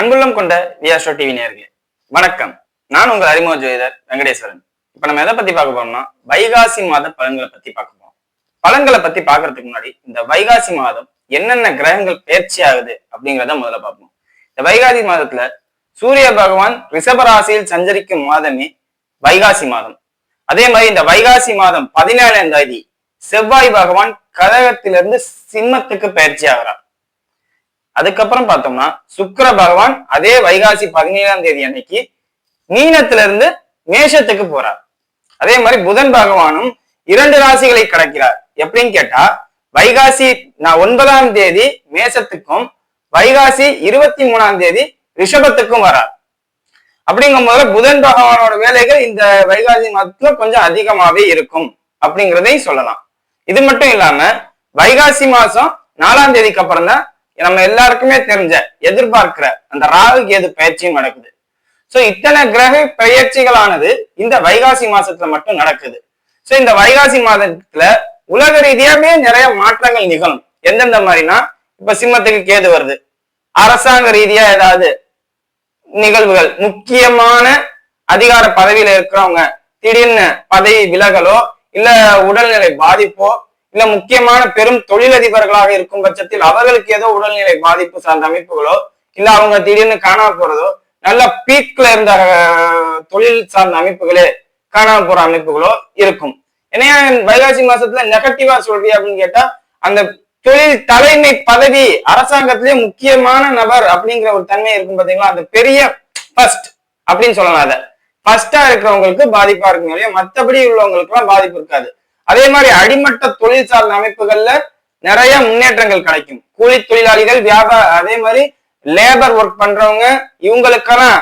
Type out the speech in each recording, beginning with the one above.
அன்புள்ளம் கொண்ட வியாஷோ டிவி நேர்களே வணக்கம். நான் உங்கள் அறிமுக ஜோதிடர் வெங்கடேஸ்வரன். இப்ப நம்ம எதை பத்தி பார்க்க போறோம்னா வைகாசி மாத பலன்களை பத்தி பார்க்க போறோம். பலன்களை பத்தி பாக்குறதுக்கு முன்னாடி இந்த வைகாசி மாதம் என்னென்ன கிரகங்கள் பயிற்சி ஆகுது அப்படிங்கிறத முதல்ல பார்ப்போம். இந்த வைகாசி மாதத்துல சூரிய பகவான் ரிஷபராசியில் சஞ்சரிக்கும் மாதமே வைகாசி மாதம். அதே மாதிரி இந்த வைகாசி மாதம் பதினேழாம் தேதி செவ்வாய் பகவான் கழகத்திலிருந்து சிம்மத்துக்கு பயிற்சி ஆகிறார். அதுக்கப்புறம் பார்த்தோம்னா சுக்கர பகவான் அதே வைகாசி பதினேழாம் தேதி அன்னைக்கு மீனத்திலிருந்து மேஷத்துக்கு போறார். அதே மாதிரி புதன் பகவானும் இரண்டு ராசிகளை கடக்கிறார். எப்படின்னு கேட்டா வைகாசி நான் ஒன்பதாம் தேதி மேஷத்துக்கும் வைகாசி இருபத்தி மூணாம் தேதி ரிஷபத்துக்கும் வரார். அப்படிங்கும் போது புதன் பகவானோட வேலைகள் இந்த வைகாசி மாதத்துல கொஞ்சம் அதிகமாவே இருக்கும் அப்படிங்கிறதையும் சொல்லலாம். இது மட்டும் இல்லாம வைகாசி மாசம் நாலாம் தேதிக்கு அப்புறம் தான் நம்ம எல்லாருக்குமே தெரிஞ்ச எதிர்பார்க்கிற அந்த ராகு கேது பயிற்சியும் நடக்குது. சோ இத்தனை கிரக பயிற்சிகளானது இந்த வைகாசி மாசத்துல மட்டும் நடக்குது. சோ இந்த வைகாசி மாதத்துல உலக ரீதியாவே நிறைய மாற்றங்கள் நிகழும். எந்தெந்த மாதிரினா இப்ப சிம்மத்துக்கு கேது வருது. அரசாங்க ரீதியா ஏதாவது நிகழ்வுகள் முக்கியமான அதிகார பதவியில இருக்கிறவங்க திடீர்னு பதவி விலகலோ இல்ல உடல்நிலை பாதிப்போ இல்ல முக்கியமான பெரும் தொழிலதிபர்களாக இருக்கும் பட்சத்தில் அவர்களுக்கு ஏதோ உடல்நிலை பாதிப்பு சார்ந்த அமைப்புகளோ இல்ல அவங்க திடீர்னு காணாம போறதோ நல்ல பீக்ல இருந்த தொழில் சார்ந்த அமைப்புகளே காணாம போற அமைப்புகளோ இருக்கும். ஏன்னா வைகாசி மாசத்துல நெகட்டிவா சொல்றியா அப்படின்னு கேட்டா அந்த தொழில் தலைமை பதவி அரசாங்கத்திலேயே முக்கியமான நபர் அப்படிங்கிற ஒரு தன்மை இருக்கும் பாத்தீங்களா? அந்த பெரிய ஃபர்ஸ்ட் அப்படின்னு சொல்லலாம் அதை. ஃபர்ஸ்டா இருக்கிறவங்களுக்கு பாதிப்பா இருக்கும் இல்லையா? மத்தபடி உள்ளவங்களுக்கு எல்லாம் பாதிப்பு இருக்காது. அதே மாதிரி அடிமட்ட தொழில் சார்ந்த அமைப்புகள்ல நிறைய முன்னேற்றங்கள் கிடைக்கும். கூலி தொழிலாளிகள் வியாபார அதே மாதிரி லேபர் ஒர்க் பண்றவங்க இவங்களுக்கெல்லாம்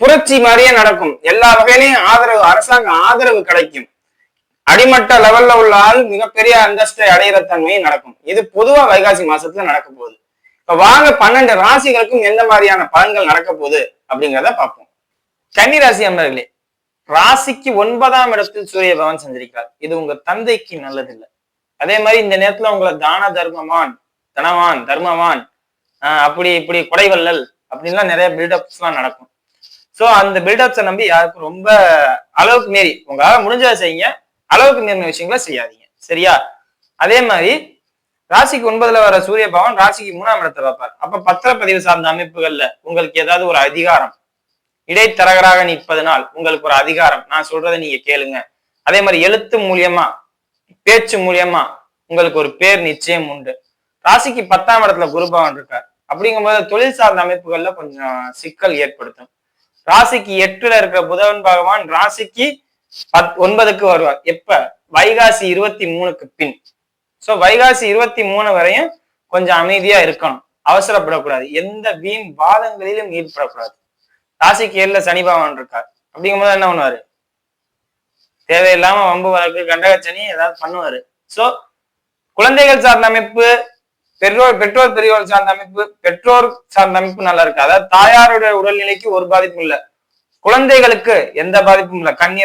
புரட்சி மாதிரியே நடக்கும். எல்லா வகையிலையும் ஆதரவு அரசாங்க ஆதரவு கிடைக்கும். அடிமட்ட லெவல்ல உள்ள ஆள் மிகப்பெரிய அந்தஸ்தை அடையிற தன்மையும் நடக்கும். இது பொதுவா வைகாசி மாசத்துல நடக்க போகுது. இப்ப வாங்க பன்னெண்டு ராசிகளுக்கும் எந்த மாதிரியான பலன்கள் நடக்க போகுது அப்படிங்கிறத பார்ப்போம். கன்னி ராசி அன்பர்களே ராசிக்கு ஒன்பதாம் இடத்தில் சூரிய பகவான் சஞ்சரிக்கிறார். இது உங்க தந்தைக்கு நல்லதில்லை. அதே மாதிரி இந்த நேரத்துல உங்களை தான தர்மமான் தனவான் தர்மவான் ஆஹ் அப்படி இப்படி கொடைவள்ளல் அப்படின்லாம் நிறைய பில்டப்ஸ் எல்லாம் நடக்கும். சோ அந்த பில்டப்ஸை நம்பி யாருக்கும் ரொம்ப அளவுக்கு மீறி உங்களால முடிஞ்சதை செய்யுங்க. அளவுக்கு மீறின விஷயங்களை செய்யாதீங்க. சரியா? அதே மாதிரி ராசிக்கு ஒன்பதுல வர சூரிய பகவான் ராசிக்கு மூணாம் இடத்தை வைப்பார் அப்ப பத்திரப்பதிவு சார்ந்த அமைப்புகள்ல உங்களுக்கு ஏதாவது ஒரு அதிகாரம் இடைத்தரகராக நிற்பதனால் உங்களுக்கு ஒரு அதிகாரம். நான் சொல்றதை நீங்க கேளுங்க. அதே மாதிரி எழுத்து மூலியமா பேச்சு மூலியமா உங்களுக்கு ஒரு பேர் நிச்சயம் உண்டு. ராசிக்கு பத்தாம் இடத்துல குருபவன் இருக்கார். அப்படிங்கும்போது தொழில் சார்ந்த அமைப்புகள்ல கொஞ்சம் சிக்கல் ஏற்படுத்தும். ராசிக்கு எட்டுல இருக்கிற புதவன் பகவான் ராசிக்கு பத் ஒன்பதுக்கு வருவார். எப்ப? வைகாசி இருபத்தி மூணுக்கு பின். சோ வைகாசி இருபத்தி மூணு வரையும் கொஞ்சம் அமைதியா இருக்கணும். அவசரப்படக்கூடாது. எந்த வீண் வாதங்களிலும் ஈடுபடக்கூடாது. ராசிக்கு ஏழுல சனி பகவான் இருக்கார். அப்படிங்கும்போது என்ன பண்ணுவாரு? தேவையில்லாம வம்பு வழக்கு கண்டகச்சனி ஏதாவது பண்ணுவாரு. சோ குழந்தைகள் சார்ந்த அமைப்பு பெற்றோர் பெற்றோர் பெரியோர் சார்ந்த அமைப்பு பெற்றோர் சார்ந்த அமைப்பு நல்லா இருக்கு. அதாவது தாயாருடைய உடல்நிலைக்கு ஒரு பாதிப்பும் இல்ல. குழந்தைகளுக்கு எந்த பாதிப்பும் இல்ல. கன்னி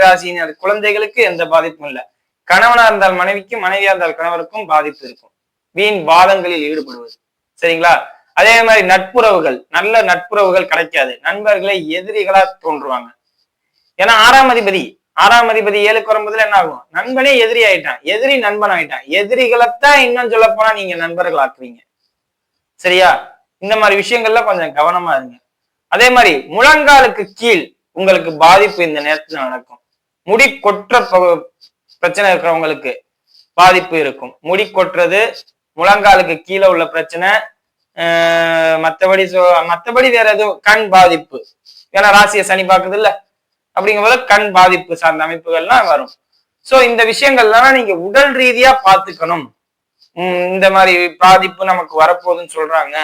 குழந்தைகளுக்கு எந்த பாதிப்பும் இல்ல. கணவனா இருந்தால் மனைவிக்கும் மனைவியா இருந்தால் கணவருக்கும் பாதிப்பு இருக்கும். வீண் வாதங்களில் ஈடுபடுவது. சரிங்களா? அதே மாதிரி நட்புறவுகள் நல்ல நட்புறவுகள் கிடைக்காது. நண்பர்களை எதிரிகளா தோன்றுவாங்க. ஏன்னா ஆறாம் அதிபதி ஆறாம் அதிபதி ஏழுக்கு வரும்போதுல என்ன ஆகும்? நண்பனே எதிரி ஆயிட்டான். எதிரி நண்பன் ஆயிட்டான். எதிரிகளைத்தான் இன்னும் சொல்ல போனா நீங்க நண்பர்கள் ஆக்குவீங்க சரியா? இந்த மாதிரி விஷயங்கள்ல கொஞ்சம் கவனமா இருங்க. அதே மாதிரி முழங்காலுக்கு கீழ் உங்களுக்கு பாதிப்பு இந்த நேரத்துல நடக்கும். முடி கொற்ற பிரச்சனை இருக்கிறவங்களுக்கு பாதிப்பு இருக்கும். முடி கொட்டுறது முழங்காலுக்கு கீழே உள்ள பிரச்சனை ஆஹ் மத்தபடி மற்றபடி மத்தபடி வேற எதுவும் கண் பாதிப்பு. ஏன்னா ராசியை சனி பார்க்குது இல்ல அப்படிங்கும்போது கண் பாதிப்பு சார்ந்த அமைப்புகள்லாம் வரும். சோ இந்த விஷயங்கள்லாம் நீங்க உடல் ரீதியா பாத்துக்கணும் இந்த மாதிரி பாதிப்பு நமக்கு வரப்போகுதுன்னு சொல்றாங்க.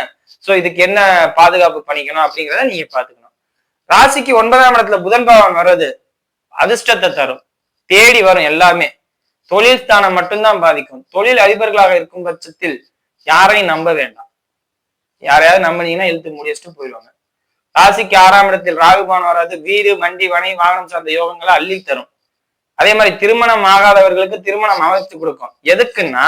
சோ இதுக்கு என்ன பாதுகாப்பு பண்ணிக்கணும் அப்படிங்கிறத நீங்க பாத்துக்கணும் ராசிக்கு ஒன்பதாம் இடத்துல புதன் பாவம் வர்றது அதிர்ஷ்டத்தை தரும். தேடி வரும் எல்லாமே. தொழில் ஸ்தானம் மட்டும்தான் பாதிக்கும். தொழில் அதிபர்களாக இருக்கும் பட்சத்தில் யாரையும் நம்ப வேண்டாம். யாரையாவது நம்பினீங்கன்னா இழுத்து முடிச்சுட்டு போயிடுவாங்க. ராசிக்கு ஆறாம் இடத்தில் ராகுபான் வராது வீடு வண்டி வனை வாகனம் சார்ந்த யோகங்களை அள்ளி தரும். அதே மாதிரி திருமணம் ஆகாதவர்களுக்கு திருமணம் அமைத்து கொடுக்கும். எதுக்குன்னா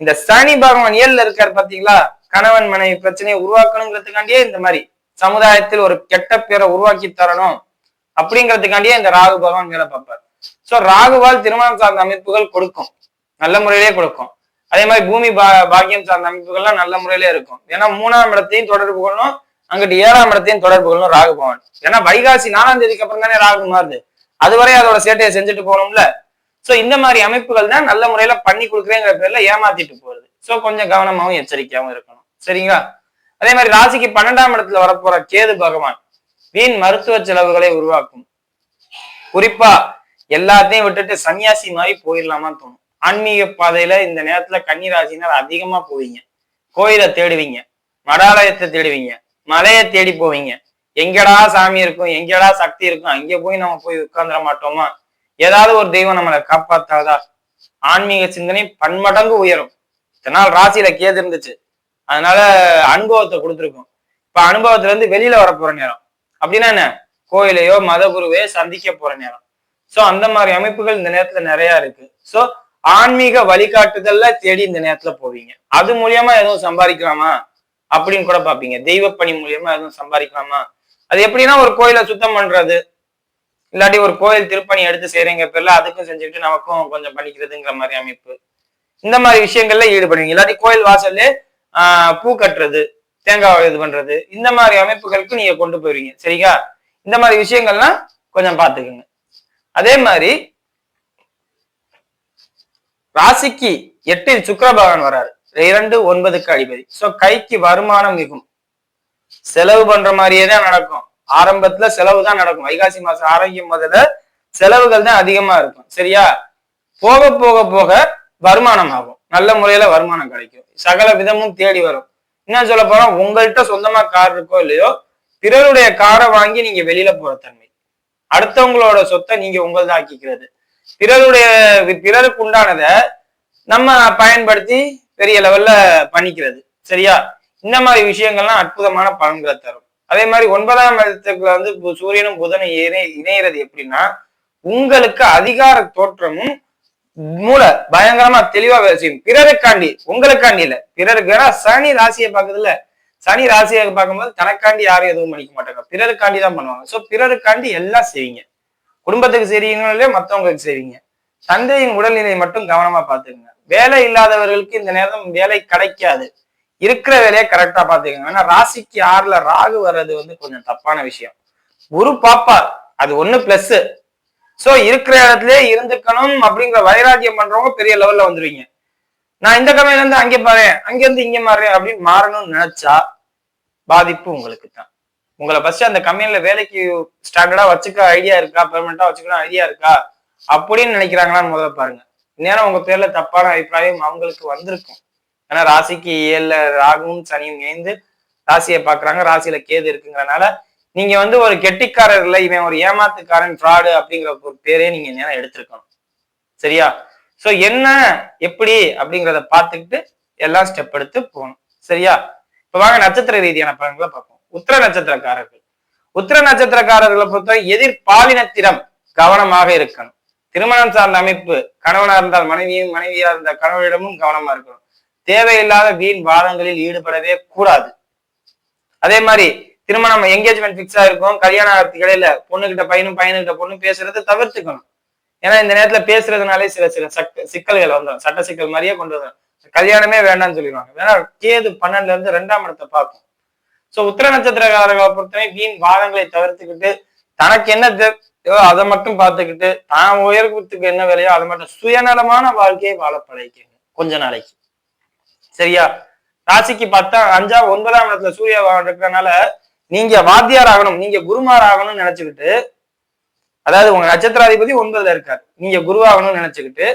இந்த சனி பகவான் ஏழுல இருக்காரு பாத்தீங்களா? கணவன் மனைவி பிரச்சனையை உருவாக்கணுங்கிறதுக்காண்டியே இந்த மாதிரி சமுதாயத்தில் ஒரு கெட்ட பேரை உருவாக்கி தரணும் அப்படிங்கிறதுக்காண்டியே இந்த ராகு பகவான் வேலை பார்ப்பார். சோ ராகுவால் திருமணம் சார்ந்த அமைப்புகள் கொடுக்கும். நல்ல முறையிலே கொடுக்கும். அதே மாதிரி பூமி பா பாக்கியம் சார்ந்த அமைப்புகள்லாம் நல்ல முறையில இருக்கும். ஏன்னா மூணாம் இடத்தையும் தொடர்பு கொள்ளணும் அங்கிட்டு ஏழாம் இடத்தையும் தொடர்பு கொள்ளணும் ராகு ஏன்னா வைகாசி நாலாம் தேதிக்கு அப்புறம் தானே ராகு மாறுது. அதுவரை அதோட சேட்டையை செஞ்சுட்டு போகணும்ல. சோ இந்த மாதிரி அமைப்புகள் தான் நல்ல முறையில பண்ணி கொடுக்குறேங்கிற பேர்ல ஏமாத்திட்டு போறது. சோ கொஞ்சம் கவனமாவும் எச்சரிக்கையாவும் இருக்கணும். சரிங்களா? அதே மாதிரி ராசிக்கு பன்னெண்டாம் இடத்துல வரப்போற கேது பகவான் வீண் மருத்துவ செலவுகளை உருவாக்கும். குறிப்பா எல்லாத்தையும் விட்டுட்டு சன்னியாசி மாதிரி போயிடலாமான்னு தோணும். ஆன்மீக பாதையில இந்த நேரத்துல கன்னிராசினர் அதிகமா போவீங்க. கோயிலை தேடுவீங்க. மடாலயத்தை தேடுவீங்க. மலையை தேடி போவீங்க. எங்கடா சாமி இருக்கும் எங்கடா சக்தி இருக்கும் அங்கே போய் நம்ம போய் உட்கார்ந்துட மாட்டோமா? ஏதாவது ஒரு தெய்வம் நம்மளை காப்பாத்தாதா? ஆன்மீக சிந்தனை பன்மடங்கு உயரும். இதனால் ராசியில கேது இருந்துச்சு. அதனால அனுபவத்தை கொடுத்துருக்கோம். இப்ப அனுபவத்துல இருந்து வெளியில வர போற நேரம். அப்படின்னா என்ன? கோயிலையோ மத குருவையோ சந்திக்க போற நேரம். சோ அந்த மாதிரி அமைப்புகள் இந்த நேரத்துல நிறைய இருக்கு. சோ ஆன்மீக வழிகாட்டுதல்ல தேடி இந்த நேரத்துல போவீங்க. அது மூலியமா எதுவும் சம்பாதிக்கலாமா? அப்படின்னு கூட பாப்பீங்க தெய்வ பணி மூலியமா எதுவும் சம்பாதிக்கலாமா? அது எப்படின்னா ஒரு கோயிலை சுத்தம் பண்றது. இல்லாட்டி ஒரு கோயில் திருப்பணி எடுத்து செய்யறீங்க பேர்ல அதுக்கும் செஞ்சுக்கிட்டு நமக்கும் கொஞ்சம் பண்ணிக்கிறதுங்கிற மாதிரி அமைப்பு. இந்த மாதிரி விஷயங்கள்ல ஈடுபடுவீங்க. இல்லாட்டி கோயில் வாசல்ல ஆஹ் பூ கட்டுறது தேங்காய் இது பண்றது இந்த மாதிரி அமைப்புகளுக்கு நீங்க கொண்டு போயிருவீங்க. சரிங்களா? இந்த மாதிரி விஷயங்கள்லாம் கொஞ்சம் பாத்துக்கோங்க அதே மாதிரி ராசிக்கு எட்டில் சுக்கிர பகவான் வராரு இரண்டு ஒன்பதுக்கு அதிபதி. சோ கைக்கு வருமானம் மிகும். செலவு பண்ற மாதிரியே தான் நடக்கும். ஆரம்பத்துல செலவு தான் நடக்கும். வைகாசி மாசம் ஆரோக்கியம் முதல்ல செலவுகள் தான் அதிகமா இருக்கும். சரியா? போக போக போக வருமானம் ஆகும். நல்ல முறையில வருமானம் கிடைக்கும். சகல விதமும் தேடி வரும். என்ன சொல்ல போறோம்? உங்கள்கிட்ட சொந்தமா கார் இருக்கோ இல்லையோ பிறருடைய காரை வாங்கி நீங்க வெளியில போற தன்மை. அடுத்தவங்களோட சொத்தை நீங்க உங்கள்தான் ஆக்கிக்கிறது. பிறருடைய பிறருக்கு உண்டானத நம்ம பயன்படுத்தி பெரிய லெவல்ல பண்ணிக்கிறது. சரியா? இந்த மாதிரி விஷயங்கள்லாம் அற்புதமான பலன்களை தரும். அதே மாதிரி ஒன்பதாம் இடத்துக்குள்ள வந்து சூரியனும் புதனும் இணை இணையிறது எப்படின்னா உங்களுக்கு அதிகார தோற்றமும் மூளை பயங்கரமா தெளிவா வேலை செய்யும். பிறருக்காண்டி உங்களுக்காண்டி இல்ல. பிறருக்கு ஏன்னா சனி ராசியை பார்க்குதுல்ல சனி ராசியை பார்க்கும்போது தனக்காண்டி யாரும் எதுவும் பண்ணிக்க மாட்டாங்க. பிறருக்காண்டி தான் பண்ணுவாங்க. சோ பிறருக்காண்டி எல்லாம் செய்வீங்க. குடும்பத்துக்கு செய்றீங்களோ இல்லையோ செய்வீங்க. தந்தையின் உடல்நிலை மட்டும் கவனமா பாத்துக்கங்க வேலை இல்லாதவர்களுக்கு இந்த நேரம் வேலை கிடைக்காது. இருக்கிற வேலையை கரெக்டா பாத்துக்கங்க ஆனா ராசிக்கு ஆறுல ராகு வர்றது வந்து கொஞ்சம் தப்பான விஷயம். குரு பாப்பார் அது ஒண்ணு பிளஸ் சோ இருக்கிற இடத்துலயே இருந்துக்கணும் அப்படிங்கிற வைராக்கியம் பண்றவங்க பெரிய லெவல்ல வந்துருவீங்க. நான் இந்த கமையில இருந்து அங்கே பாறேன் அங்க இருந்து இங்க மாறேன் அப்படின்னு மாறணும்னு நினைச்சா பாதிப்பு உங்களுக்கு தான் உங்களை ஃபர்ஸ்ட் அந்த கம்பெனில வேலைக்கு ஸ்டாண்டர்டா வச்சுக்க ஐடியா இருக்கா? பெர்மனண்டா வச்சுக்கணும் ஐடியா இருக்கா? அப்படின்னு நினைக்கிறாங்களான்னு முதல்ல பாருங்க. நேரம் உங்க பேர்ல தப்பான அபிப்பிராயம் அவங்களுக்கு வந்திருக்கும். ஏன்னா ராசிக்கு ஏழுல ராகுவும் சனியும் இணைந்து ராசியை பாக்குறாங்க ராசியில கேது இருக்குங்கிறனால நீங்க வந்து ஒரு கெட்டிக்காரர் இல்லை இவன் ஒரு ஏமாத்துக்காரன் ஃப்ராடு அப்படிங்கிற ஒரு பேரே நீங்க நேரம் எடுத்திருக்கணும். சரியா? சோ என்ன எப்படி அப்படிங்கிறத பார்த்துக்கிட்டு எல்லாம் ஸ்டெப் எடுத்து போகணும். சரியா? இப்ப வாங்க நட்சத்திர ரீதியான பலன்களை பார்ப்போம். உத்திர நட்சத்திரக்காரர்கள். உத்திர நட்சத்திரக்காரர்களை பொறுத்தவரை எதிர்பாலினத்திடம் கவனமாக இருக்கணும். திருமணம் சார்ந்த அமைப்பு கணவனா இருந்தால் மனைவியும் மனைவியா இருந்தால் கணவனிடமும் கவனமா இருக்கணும். தேவையில்லாத வீண் வாதங்களில் ஈடுபடவே கூடாது. அதே மாதிரி திருமணம் என்கேஜ்மெண்ட் பிக்ஸ் ஆயிருக்கும் கல்யாண இடையில பொண்ணுகிட்ட பையனும் பையனுகிட்ட பொண்ணும் பேசுறதை தவிர்த்துக்கணும். ஏன்னா இந்த நேரத்துல பேசுறதுனாலே சில சில சட்ட சிக்கல்கள் வந்துடும் சட்ட சிக்கல் மாதிரியே கொண்டு வந்துடும் கல்யாணமே வேண்டாம்னு சொல்லிடுவாங்க. வேணா கேது பன்னெண்டுல இருந்து ரெண்டாம் இடத்தை பார்க்கும் சோ உத்திர நட்சத்திரக்காரர்களை பொறுத்தவரை வீண் வாதங்களை தவிர்த்துக்கிட்டு தனக்கு என்ன தேவையோ அதை மட்டும் பார்த்துக்கிட்டு தான் உயர்வுத்துக்கு என்ன வேலையோ அதை மட்டும் சுயநலமான வாழ்க்கையை வாழ பழகிக்கங்க கொஞ்ச நாளைக்கு. சரியா? ராசிக்கு பார்த்தா அஞ்சாம் ஒன்பதாம் இடத்துல சூரிய பகவான் இருக்கிறனால நீங்க வாத்தியார் ஆகணும் நீங்க குருமார் ஆகணும்னு நினைச்சுக்கிட்டு அதாவது உங்க நட்சத்திராதிபதி ஒன்பதுல இருக்காரு. நீங்க குருவாகணும்னு நினைச்சுக்கிட்டு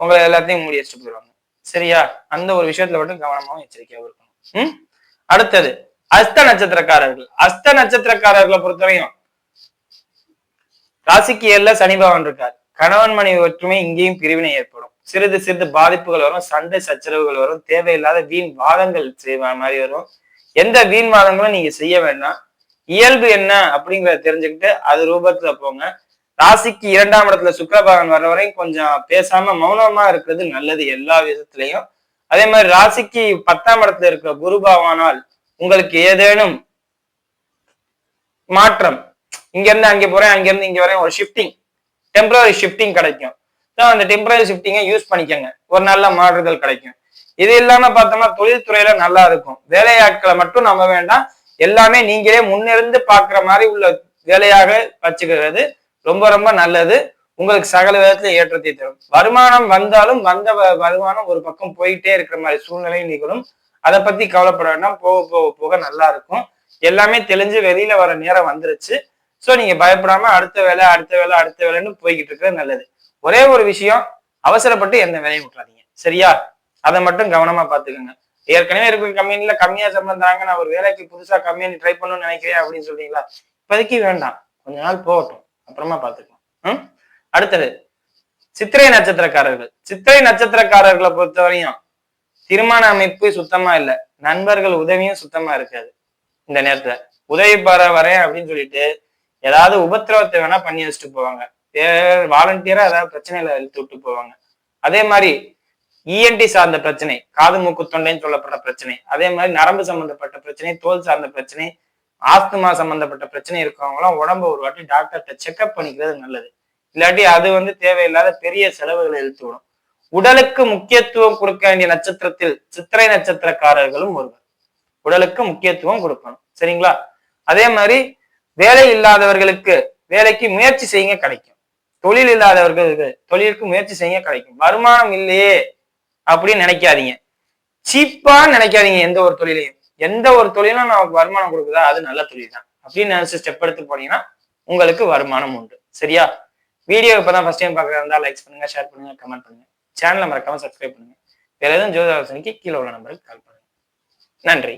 உங்களை எல்லாத்தையும் மூடி வச்சுட்டு போயிடுவாங்க. சரியா? அந்த ஒரு விஷயத்துல மட்டும் கவனமாவும் எச்சரிக்கையாவும் இருக்கணும். ம்? அடுத்தது அஸ்த நட்சத்திரக்காரர்கள். அஸ்த நட்சத்திரக்காரர்களை பொறுத்தவரையும் ராசிக்கு ஏழுல சனி பகவான் இருக்கார். கணவன் மனைவி ஒற்றுமை இங்கேயும் பிரிவினை ஏற்படும். சிறிது சிறிது பாதிப்புகள் வரும் சண்டை சச்சரவுகள் வரும் தேவையில்லாத வீண் வாதங்கள் செய்வ மாதிரி வரும். எந்த வீண் வாதங்களும் நீங்க செய்ய வேண்டாம். இயல்பு என்ன அப்படிங்கிறத தெரிஞ்சுக்கிட்டு அது ரூபத்துல போங்க. ராசிக்கு இரண்டாம் இடத்துல சுக்கரபகவான் வர வரையும் கொஞ்சம் பேசாம மௌனமா இருக்கிறது நல்லது எல்லா விதத்திலையும். அதே மாதிரி ராசிக்கு பத்தாம் இடத்துல இருக்கிற குரு பகவானால் உங்களுக்கு ஏதேனும் மாற்றம் இங்க இருந்து அங்க போறேன் அங்க இருந்து இங்க வரேன் ஒரு ஷிஃப்டிங் டெம்பரரி ஷிஃப்டிங் கிடைக்கும். அந்த டெம்பரரி ஷிஃப்டிங்கை யூஸ் பண்ணிக்கோங்க. ஒரு நல்ல மாறுதல் கிடைக்கும். இது இல்லாம பார்த்தோம்னா தொழில்துறையில நல்லா இருக்கும். வேலையாட்களை மட்டும் நம்ப வேண்டாம். எல்லாமே நீங்களே முன்னிருந்து பாக்குற மாதிரி உள்ள வேலையாக வச்சுக்கிறது ரொம்ப ரொம்ப நல்லது. உங்களுக்கு சகல விதத்துல ஏற்றத்தை தரும். வருமானம் வந்தாலும் வந்த வருமானம் ஒரு பக்கம் போயிட்டே இருக்கிற மாதிரி சூழ்நிலை நிகழும். அதை பத்தி கவலைப்பட வேண்டாம். போக போக போக நல்லா இருக்கும். எல்லாமே தெளிஞ்சு வெளியில வர நேரம் வந்துருச்சு. ஸோ நீங்க பயப்படாம அடுத்த வேலை அடுத்த வேலை அடுத்த வேலைன்னு போய்கிட்டு இருக்கிறது நல்லது. ஒரே ஒரு விஷயம் அவசரப்பட்டு எந்த வேலையும் விட்டுறாதீங்க. சரியா? அதை மட்டும் கவனமா பாத்துக்கோங்க ஏற்கனவே இருக்கிற கம்பெனில கம்மியா சம்பளம் தராங்க நான் ஒரு வேலைக்கு புதுசா கம்பெனி ட்ரை பண்ணணும்னு நினைக்கிறேன் அப்படின்னு சொல்றீங்களா? இப்போதைக்கு வேண்டாம். கொஞ்ச நாள் போகட்டும். அப்புறமா பாத்துக்கலாம் ம்? அடுத்தது சித்திரை நட்சத்திரக்காரர்கள். சித்திரை நட்சத்திரக்காரர்களை பொறுத்தவரையும் திருமண அமைப்பு சுத்தமா இல்ல. நண்பர்கள் உதவியும் சுத்தமா இருக்காது. இந்த நேரத்துல. உதவி பெற வரேன் அப்படின்னு சொல்லிட்டு ஏதாவது உபத்திரவத்தை வேணா பண்ணி வச்சுட்டு போவாங்க. வாலண்டியரா ஏதாவது பிரச்சனையில இழுத்து விட்டு போவாங்க. அதே மாதிரி இஎன்டி சார்ந்த பிரச்சனை காது மூக்கு தொண்டைன்னு சொல்லப்பட்ட பிரச்சனை அதே மாதிரி நரம்பு சம்பந்தப்பட்ட பிரச்சனை தோல் சார்ந்த பிரச்சனை ஆஸ்துமா சம்பந்தப்பட்ட பிரச்சனை இருக்கவங்களாம் உடம்ப ஒரு வாட்டி டாக்டர்கிட்ட செக்அப் பண்ணிக்கிறது நல்லது. இல்லாட்டி அது வந்து தேவையில்லாத பெரிய செலவுகளை இழுத்து விடும். உடலுக்கு முக்கியத்துவம் கொடுக்க வேண்டிய நட்சத்திரத்தில் சித்திரை நட்சத்திரக்காரர்களும் ஒருவர். உடலுக்கு முக்கியத்துவம் கொடுக்கணும். சரிங்களா? அதே மாதிரி வேலை இல்லாதவர்களுக்கு வேலைக்கு முயற்சி செய்யுங்க கிடைக்கும். தொழில் இல்லாதவர்களுக்கு தொழிலுக்கு முயற்சி செய்ய கிடைக்கும். வருமானம் இல்லையே அப்படின்னு நினைக்காதீங்க. சீப்பா நினைக்காதீங்க எந்த ஒரு தொழிலையும். எந்த ஒரு தொழிலும் நமக்கு வருமானம் கொடுக்குதா? அது நல்ல தொழில் தான் அப்படின்னு நினைச்சு ஸ்டெப் எடுத்து போனீங்கன்னா உங்களுக்கு வருமானம் உண்டு. சரியா? வீடியோ இப்பதான் ஃபர்ஸ்ட் டைம் பாக்குறதா இருந்தா லைக்ஸ் பண்ணுங்க ஷேர் பண்ணுங்க கமெண்ட் பண்ணுங்க. சேனலை மறக்காம சப்ஸ்கிரைப் பண்ணுங்க. வேற எதுவும் ஜோதிட ஆலோசனைக்கு கீழே உள்ள நம்பருக்கு கால் பண்ணுங்க. நன்றி.